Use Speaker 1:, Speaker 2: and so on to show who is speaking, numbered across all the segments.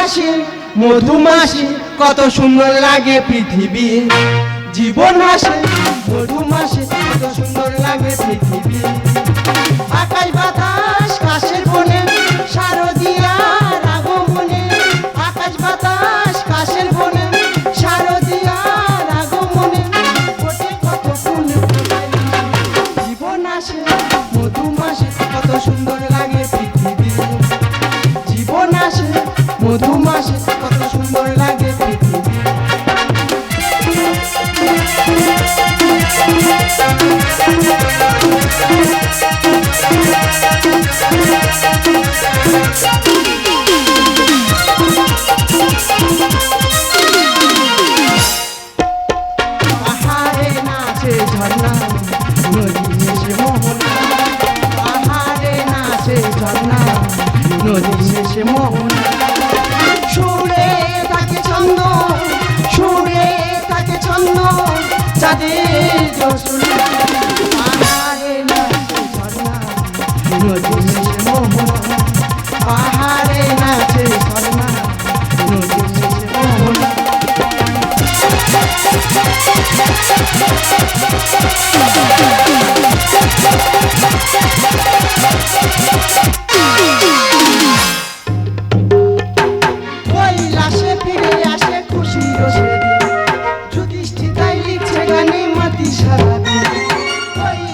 Speaker 1: মাসে মধুমাসি কত সুন্দর লাগে পৃথিবী। জীবন মাসে মধুমাসি কত সুন্দর লাগে পৃথিবী। আকাশ জীবন আসে মধু মাসে কত সুন্দর লাগে পাহাড়ে নাচে ঝর্ণা নদী মিশে নদী পাহাড়ে নাচে মাতি সারাদিন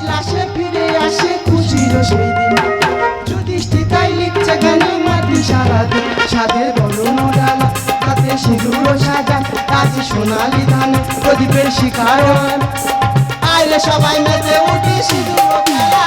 Speaker 1: লাশে ফিরে আসে খুশির সেদিন যুধিষ্ঠিতাই লিখছে গানে মাতি সারাদিন সাধে বরণ ডালা তাতে সিঁদুর সাজা তাতে সোনালি ধানে, প্রদীপের শিকার আইলে সবাই মেতে উঠি সিঁদুর।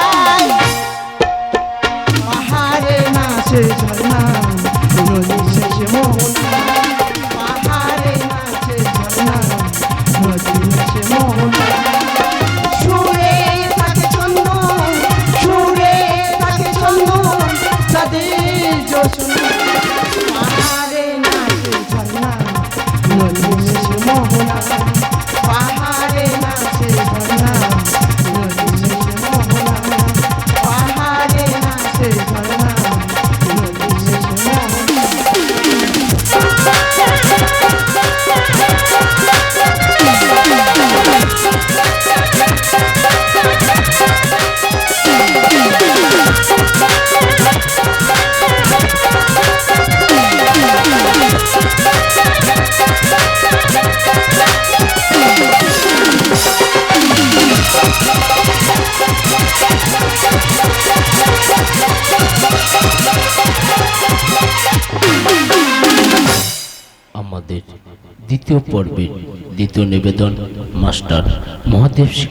Speaker 1: তাদের
Speaker 2: আমাদের দ্বিতীয় পর্বের দ্বিতীয় নিবেদন মাস্টার মহাদেব